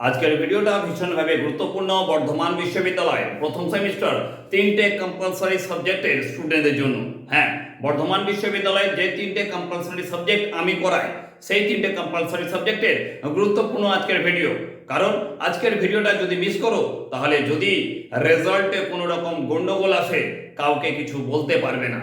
আজকের ভিডিওটা ভীষণভাবে গুরুত্বপূর্ণ, বর্ধমান বিশ্ববিদ্যালয়, প্রথম সেমিস্টার, তিনটে কম্পালসারি সাবজেক্টের স্টুডেন্টদের জন্য। হ্যাঁ বর্ধমান বিশ্ববিদ্যালয়ের যে তিনটে কম্পালসারি সাবজেক্ট আমি করাই সেই তিনটে কম্পালসারি সাবজেক্টের গুরুত্বপূর্ণ আজকের ভিডিও কারণ আজকের ভিডিওটা যদি মিস করো, তাহলে যদি রেজাল্টে কোনো রকম গন্ডগোল আসে, কাউকে কিছু বলতে পারবে না।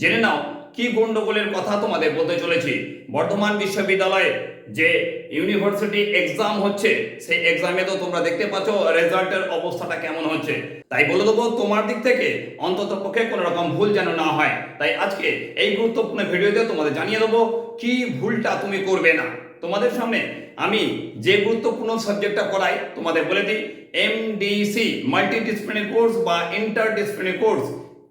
জেনে নাও কি গন্ডগোলের কথা তোমাদের বলতে চলেছি? বর্ধমান বিশ্ববিদ্যালয়ে যে ইউনিভার্সিটি এক্সাম হচ্ছে, সেই এক্সামে তো তোমরা দেখতে পাচ্ছ রেজাল্টের অবস্থাটা কেমন হচ্ছে। তাই বলে দেবো তোমার দিক থেকে অন্তত পক্ষে কোনো রকম ভুল যেন না হয়। তাই আজকে এই গুরুত্বপূর্ণ ভিডিওতে তোমাদের জানিয়ে দেবো কি ভুলটা তুমি করবে না। তোমাদের সামনে আমি যে গুরুত্বপূর্ণ সাবজেক্টটা করাই তোমাদের বলে দিই এমডিসি মাল্টি ডিসিপ্লিনারি কোর্স বা inter disciplinary course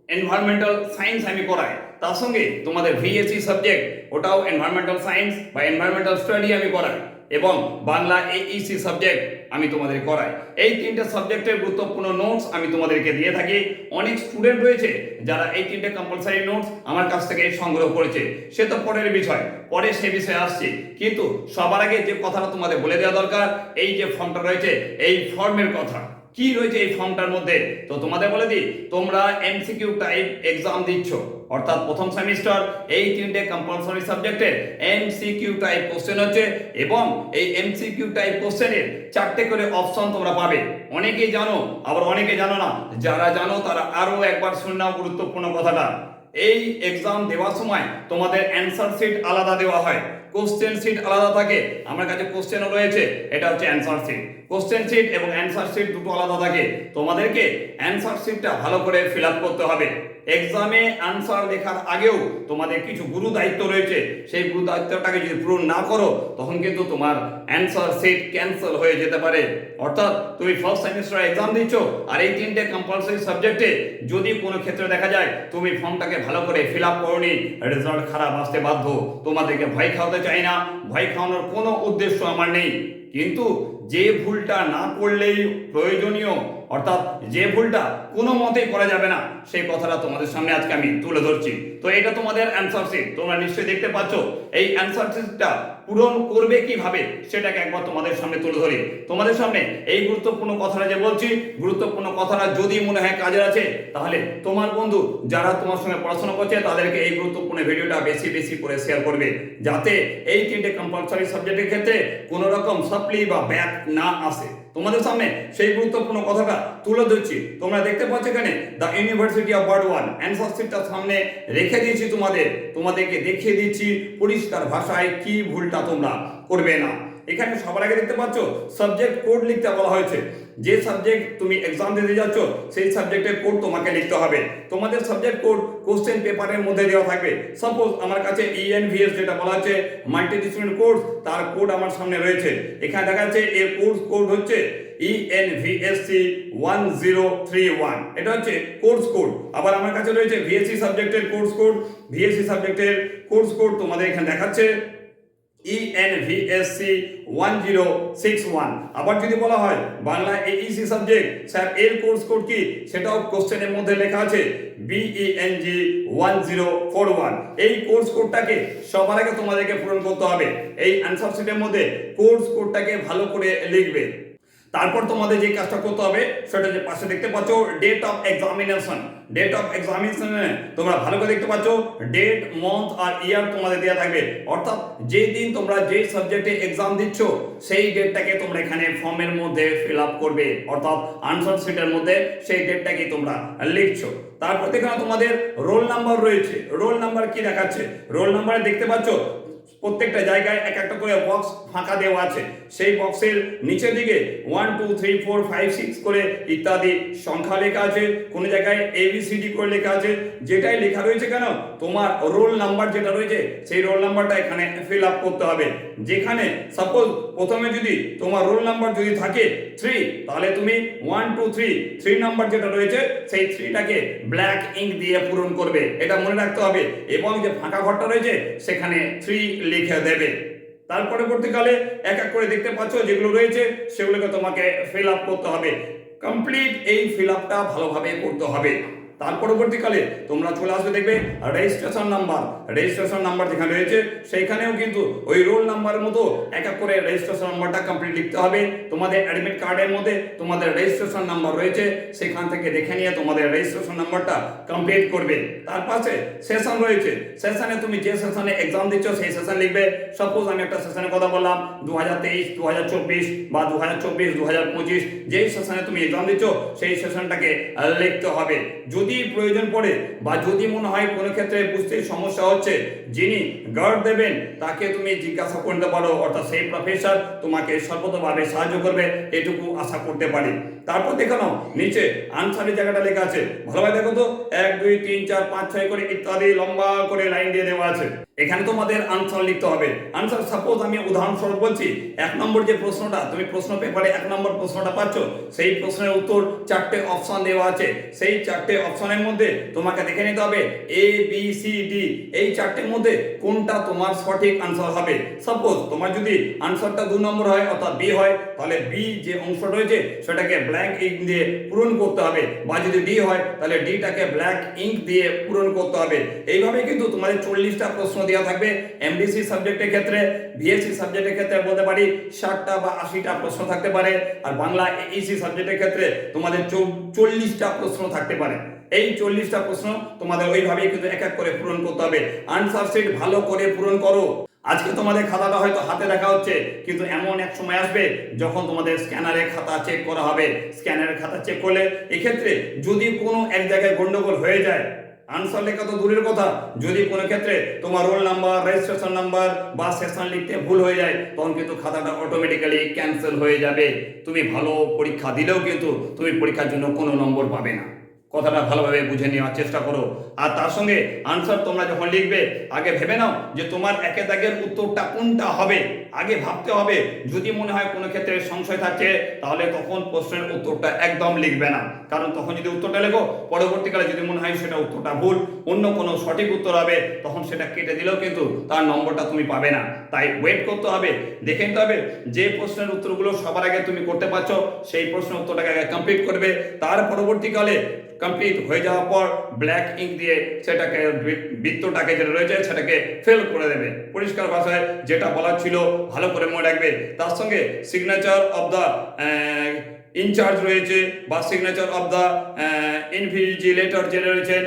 environmental science আমি করাই। তার সঙ্গে তোমাদের ভিএসসি সাবজেক্ট ওটাও এনভায়রনমেন্টাল সায়েন্স বা এনভায়রনমেন্টাল স্টাডি আমি করাই এবং বাংলা এইইসি সাবজেক্ট আমি তোমাদের করাই। এই তিনটে সাবজেক্টের গুরুত্বপূর্ণ নোটস আমি তোমাদেরকে দিয়ে থাকি। অনেক স্টুডেন্ট রয়েছে যারা এই তিনটে কম্পালসারি নোটস আমার কাছ থেকে সংগ্রহ করেছে। সে তো পরের বিষয়, পরে সে বিষয়ে আসছে। কিন্তু সবার আগে যে কথাটা তোমাদের বলে দেওয়া দরকার, এই যে ফর্মটা রয়েছে, এই ফর্মের কথা। কি রয়েছে এই ফর্মটার মধ্যে? তো তোমাদের বলে দিই, তোমরা এমসিকিউ টাইপ এক্সাম দিচ্ছ। অর্থাৎ প্রথম সেমিস্টার এই তিনটে কম্পালসরি সাবজেক্টে এমসিকিউ টাইপ কোশ্চেন হচ্ছে এবং এই এমসিকিউ টাইপ কোশ্চেনের চারটে করে অপশন তোমরা পাবে। অনেকেই জানো, আবার অনেকে জানো না। যারা জানো, তারা আরও একবার শুনে গুরুত্বপূর্ণ কথাটা। এই এক্সাম দেওয়ার সময় তোমাদের অ্যান্সার শিট আলাদা দেওয়া হয়। কোশ্চেন শিট আলাদা থাকে। আমার কাছে কোশ্চেনও রয়েছে, এটা হচ্ছে অ্যান্সার শিট কোশ্চেন শিট এবং অ্যান্সার শিট দুটো আলাদা থাকে। তোমাদেরকে অ্যান্সার শিটটা ভালো করে ফিল আপ করতে হবে। এক্সামে আনসার লেখার আগেও তোমাদের কিছু গুরু দায়িত্ব রয়েছে। সেই গুরু দায়িত্বটাকে যদি পূরণ না করো, তখন কিন্তু তোমার অ্যান্সার শিট ক্যান্সেল হয়ে যেতে পারে। অর্থাৎ তুমি ফার্স্ট সেমিস্টার এক্সাম দিচ্ছ, আর এই তিনটে কম্পালসারি সাবজেক্টে যদি কোনো ক্ষেত্রে দেখা যায়, তুমি ফর্মটাকে ভালো করে ফিল আপ করোনি রেজাল্ট খারাপ আসতে বাধ্য। তোমাদেরকে ভয় খাওয়াতে চাই না, ভয় খাওয়ানোর কোনো উদ্দেশ্য আমার নেই। কিন্তু যে ভুলটা না করলেই প্রয়োজনীয়, অর্থাৎ যে ভুলটা কোনো মতেই করা যাবে না, সেই কথাটা তোমাদের সামনে আজকে আমি তুলে ধরছি। তো এটা তোমাদের অ্যান্সার শিট তোমরা নিশ্চয়ই দেখতে পাচ্ছ। এই অ্যান্সার শিটটা পূরণ করবে কীভাবে, সেটাকে একবার তোমাদের সামনে তুলে ধরি। তোমাদের সামনে এই গুরুত্বপূর্ণ কথাটা যে বলছি, গুরুত্বপূর্ণ কথাটা যদি মনে হয় কাজের আছে, তাহলে তোমার বন্ধু যারা তোমার সঙ্গে পড়াশোনা করছে, তাদেরকে এই গুরুত্বপূর্ণ ভিডিওটা বেশি বেশি করে শেয়ার করবে। যাতে এই তিনটে কম্পালসারি সাবজেক্টের ক্ষেত্রে কোনো রকম সাপ্লি বা ব্যাক না আসে। তোমাদের সামনে সেই গুরুত্বপূর্ণ কথাটা তুলে ধরছি। তোমরা দেখতে পাচ্ছ এখানে the university of Burdwan answer সামনে রেখে দিয়েছি তোমাদের। তোমাদেরকে দেখিয়ে দিচ্ছি পরিষ্কার ভাষায় কি ভুলটা তোমরা করবে না। এখানে সবার আগে দেখতে পাচ্ছ সাবজেক্ট কোড লিখতে বলা হয়েছে। যে সাবজেক্ট তুমি এক্সাম দিতে যাচ্ছ, সেই সাবজেক্টের কোড তোমাকে লিখতে হবে। তোমাদের সাবজেক্ট কোড কোশ্চেন পেপারের মধ্যে দেওয়া থাকবে। সাপোজ আমার কাছে E ইএনভিএস যেটা বলা হচ্ছে মাল্টি ডিসিপ্লিন কোর্স তার কোড আমার সামনে রয়েছে। এখানে দেখা যাচ্ছে, এর কোর্স কোড হচ্ছে E ENVSC one zero three one এটা হচ্ছে কোর্স কোড আবার আমার কাছে রয়েছে ভিএসসি সাবজেক্টের কোর্স কোড ভিএসসি সাবজেক্টের কোর্স কোড তোমাদের এখানে দেখাচ্ছে। E ENVSC one zero six one আবার যদি বলা হয়, বাংলা এইসি সাবজেক্ট স্যার, এর কোর্স কোড কি? সেটাও কোশ্চেনের মধ্যে লেখা আছে E BENG one zero four one এই কোর্স কোডটাকে সবার আগে তোমাদেরকে পূরণ করতে হবে। এই অ্যান্সার শিটের মধ্যে কোর্স কোডটাকে ভালো করে লিখবে। তারপর তোমাদের যে কাজটা করতে হবে, সেটা যে পাশে দেখতে পাচ্ছ date of examination date of এক্সামিনেশনে তোমরা ভালো করে দেখতে পাচ্ছ ডেট মান্থ আর ইয়ার তোমাদের দেওয়া থাকবে। অর্থাৎ যে দিন তোমরা যে সাবজেক্টে এক্সাম দিচ্ছ, সেই ডেটটাকে তোমরা এখানে ফর্মের মধ্যে ফিল আপ করবে। অর্থাৎ আনসার শিটের মধ্যে সেই ডেটটাকে তোমরা লিখছো। তারপর এখানে তোমাদের রোল নাম্বার রয়েছে। রোল নাম্বার কি দেখাচ্ছে? রোল নাম্বারে দেখতে পাচ্ছ প্রত্যেকটা জায়গায় এক একটা করে বক্স ফাঁকা দেওয়া আছে। সেই বক্সের নিচের দিকে one two three four five six করে ইত্যাদি সংখ্যা লেখা আছে। কোনো জায়গায় এবিসিডি করে লেখা আছে। যেটাই লেখা রয়েছে কেন? তোমার রোল নাম্বার যেটা রয়েছে, সেই রোল নাম্বারটা এখানে ফিল আপ করতে হবে। যেখানে সাপোজ প্রথমে যদি তোমার রোল নাম্বার যদি থাকে থ্রি তাহলে তুমি one two three three number যেটা রয়েছে, সেই থ্রিটাকে ব্ল্যাক ইঙ্ক দিয়ে পূরণ করবে। এটা মনে রাখতে হবে। এবং যে ফাঁকা ঘরটা রয়েছে, সেখানে থ্রি লিখে দেবে। তার পরবর্তীকালে এক এক করে দেখতে পাচ্ছ যেগুলো রয়েছে, সেগুলোকে তোমাকে ফিল আপ করতে হবে। কমপ্লিট এই ফিল আপটা ভালোভাবে করতে হবে। তার পরবর্তীকালে তোমরা চলে আসবে দেখবে রেজিস্ট্রেশন নাম্বার রেজিস্ট্রেশন নাম্বার যেখানে রয়েছে, সেইখানেও কিন্তু ওই রোল নাম্বারের মতো এক এক করে রেজিস্ট্রেশন নাম্বারটা কমপ্লিট লিখতে হবে। তোমাদের অ্যাডমিট কার্ডের মধ্যে তোমাদের রেজিস্ট্রেশন নাম্বার রয়েছে, সেখান থেকে দেখে নিয়ে তোমাদের রেজিস্ট্রেশন নাম্বারটা কমপ্লিট করবে। তার পাশে সেশন রয়েছে। সেশনে তুমি যে সেশনে এক্সাম দিচ্ছ, সেই সেশন লিখবে। সাপোজ আমি একটা সেশনের কথা বললাম দু হাজার তেইশ দু হাজার চব্বিশ বা দু হাজার চব্বিশ দু হাজার পঁচিশ, যেই সেশনে তুমি এক্সাম দিচ্ছ, সেই সেশনটাকে লিখতে হবে। যদি প্রয়োজন পড়ে বা যদি মনে হয় কোনো ক্ষেত্রে বুঝতে সমস্যা হচ্ছে, যিনি গার্ড দেবেন, তাকে তুমি জিজ্ঞাসা করতে পারো। অর্থাৎ সেই প্রফেসর তোমাকে সর্বতভাবে সাহায্য করবে, এটুকু আশা করতে পারি। তারপর দেখানো নিচে আনসারের জায়গাটা লেখা আছে। ভালোভাবে দেখো তো, এক, দুই, তিন, চার, পাঁচ, ছয় করে ইত্যাদি লম্বা করে লাইন দিয়ে দেওয়া আছে। এখানে তোমাদের আনসার লিখতে হবে। আনসার সাপোজ আমি উদাহরণস্বরূপ বলছি, এক নম্বর যে প্রশ্নটা, তুমি প্রশ্ন পেপারে এক নম্বর প্রশ্নটা পাচ্ছ, সেই প্রশ্নের উত্তর চারটে অপশন দেওয়া আছে। সেই চারটে অপশনের মধ্যে তোমাকে দেখে নিতে হবে এ বি সি ডি এই চারটের মধ্যে কোনটা তোমার সঠিক আনসার হবে। সাপোজ তোমার যদি আনসারটা দু নম্বর হয় অর্থাৎ বি হয়, তাহলে বি যে অংশটা রয়েছে, সেটাকে ব্ল্যাক ইঙ্ক দিয়ে পূরণ করতে হবে। বা যদি ডি হয়, তাহলে ডিটাকে ব্ল্যাক ইঙ্ক দিয়ে পূরণ করতে হবে। এইভাবে কিন্তু তোমাদের চল্লিশটা প্রশ্ন দেওয়া থাকবে। এমডিসি সাবজেক্টের ক্ষেত্রে বিএসসি সাবজেক্টের ক্ষেত্রে বলতে পারি ষাটটা বা আশিটা প্রশ্ন থাকতে পারে। আর বাংলা এইসি সাবজেক্টের ক্ষেত্রে তোমাদের চল্লিশটা প্রশ্ন থাকতে পারে। এই চল্লিশটা প্রশ্ন তোমাদের ওইভাবেই কিন্তু এক এক করে পূরণ করতে হবে। আনসার শিট ভালো করে পূরণ করো। আজকে তোমাদের খাতাটা হয়তো হাতে দেখা হচ্ছে, কিন্তু এমন এক সময় আসবে যখন তোমাদের স্ক্যানারে খাতা চেক করা হবে। স্ক্যানারের খাতা চেক করলে এক্ষেত্রে যদি কোনো এক জায়গায় গন্ডগোল হয়ে যায় আনসার লেখা তো দূরের কথা। যদি কোনো ক্ষেত্রে তোমার রোল নাম্বার রেজিস্ট্রেশন নাম্বার বা সেশন লিখতে ভুল হয়ে যায়, তখন কিন্তু খাতাটা অটোমেটিক্যালি ক্যান্সেল হয়ে যাবে। তুমি ভালো পরীক্ষা দিলেও কিন্তু তুমি পরীক্ষার জন্য কোনো নম্বর পাবে না। কথাটা ভালোভাবে বুঝে নেওয়ার চেষ্টা করো। আর তার সঙ্গে আনসার তোমরা যখন লিখবে, আগে ভেবে নাও যে তোমার একে দাগের উত্তরটা কোনটা হবে। আগে ভাবতে হবে। যদি মনে হয় কোনো ক্ষেত্রে সংশয় থাকছে, তাহলে তখন প্রশ্নের উত্তরটা একদম লিখবে না। কারণ তখন যদি উত্তরটা লেখো, পরবর্তীকালে যদি মনে হয় সেটা উত্তরটা ভুল, অন্য কোনো সঠিক উত্তর হবে, তখন সেটা কেটে দিলেও কিন্তু তার নম্বরটা তুমি পাবে না। তাই ওয়েট করতে হবে। দেখে নিতে হবে যে প্রশ্নের উত্তরগুলো সবার আগে তুমি করতে পারছ, সেই প্রশ্নের উত্তরটাকে আগে কমপ্লিট করবে। তার পরবর্তীকালে কমপ্লিট হয়ে যাওয়ার পর ব্ল্যাক ইঙ্ক দিয়ে সেটাকে বৃত্তটাকে যেটা রয়েছে, সেটাকে ফেল করে দেবে। পরিষ্কার ভাষায় যেটা বলার ছিল, ভালো করে মনে রাখবে। তার সঙ্গে সিগনেচার অফ দ্য ইনচার্জ রয়েছে, বা সিগনেচার অফ দ্য ইনভিজিলেটর যে রয়েছেন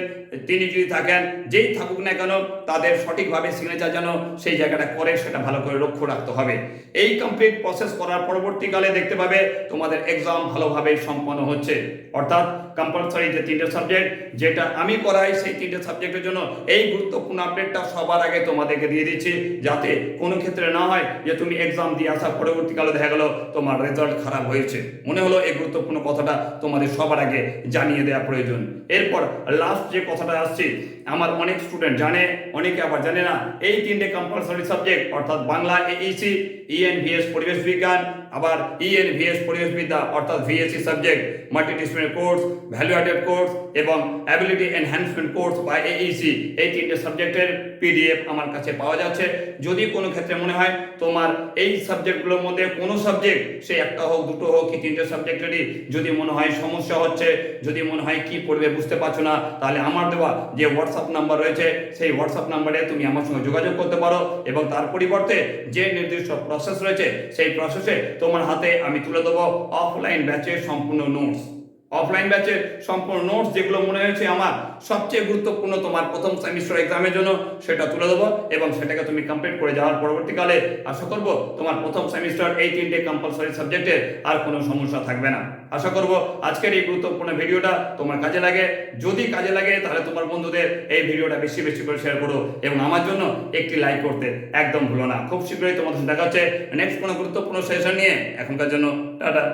তিনি যদি থাকেন, যেই থাকুক না কেন, তাদের সঠিকভাবে সিগনেচার যেন সেই জায়গাটা করে, সেটা ভালো করে লক্ষ্য রাখতে হবে। এই কমপ্লিট প্রসেস করার পরবর্তীকালে দেখতে পাবে তোমাদের এক্সাম ভালোভাবে সম্পন্ন হচ্ছে। অর্থাৎ কম্পালসারি যে তিনটে সাবজেক্ট যেটা আমি করাই সেই তিনটে সাবজেক্টের জন্য এই গুরুত্বপূর্ণ আপডেটটা সবার আগে তোমাদেরকে দিয়ে দিচ্ছি, যাতে কোনো ক্ষেত্রে না হয় যে তুমি এক্সাম দিয়ে আসার পরবর্তীকালে দেখা গেল তোমার রেজাল্ট খারাপ হয়েছে। মনে হলো এই গুরুত্বপূর্ণ কথাটা তোমাদের সবার আগে জানিয়ে দেওয়া প্রয়োজন। এরপর লাস্ট যে কথাটা আসছি আমার অনেক স্টুডেন্ট জানে, অনেকে আবার জানে না। এই তিনটে কম্পালসরি সাবজেক্ট অর্থাৎ বাংলা E এইসি ইএনভিএস পরিবেশ বিজ্ঞান, আবার E ইএনভিএস পরিবেশ বিদ্যা, অর্থাৎ VSC subject multidisciplinary course value added course এবং অ্যাবিলিটি এনহ্যান্সমেন্ট কোর্স বা এইসি এই তিনটে সাবজেক্টের পিডিএফ আমার কাছে পাওয়া যাচ্ছে। যদি কোনো ক্ষেত্রে মনে হয় তোমার এই সাবজেক্টগুলোর মধ্যে কোনো সাবজেক্ট সে একটা হোক, দুটো হোক কি তিনটে সাবজেক্টেরই যদি মনে হয় সমস্যা হচ্ছে, যদি মনে হয় কি পড়বে বুঝতে পারছ না, তাহলে আমার দেওয়া যে হোয়াটসঅ্যাপ নাম্বার রয়েছে, সেই হোয়াটসঅ্যাপ নাম্বারে তুমি আমার সঙ্গে যোগাযোগ করতে পারো এবং তার পরিবর্তে যে নির্দিষ্ট প্রসেস রয়েছে, সেই প্রসেসে তোমার হাতে আমি তুলে দেবো অফলাইন ব্যাচের সম্পূর্ণ নোটস অফলাইন ব্যাচের সম্পূর্ণ নোটস যেগুলো মনে হয়েছে আমার, সবচেয়ে গুরুত্বপূর্ণ তোমার প্রথম সেমিস্টার এক্সামের জন্য, সেটা তুলে দেবো এবং সেটাকে তুমি কমপ্লিট করে যাওয়ার পরবর্তীকালে আশা করব তোমার প্রথম সেমিস্টার এই তিনটে কম্পালসারি সাবজেক্টে আর কোনো সমস্যা থাকবে না। আশা করব আজকের এই গুরুত্বপূর্ণ ভিডিওটা তোমার কাজে লাগে। যদি কাজে লাগে, তাহলে তোমার বন্ধুদের এই ভিডিওটা বেশি বেশি করে শেয়ার করো এবং আমার জন্য একটি লাইক করতে একদম ভুলো না। খুব শীঘ্রই তোমাদের দেখা হচ্ছে। নেক্সট কোনো গুরুত্বপূর্ণ সেশন নিয়ে এখনকার জন্য টাটা।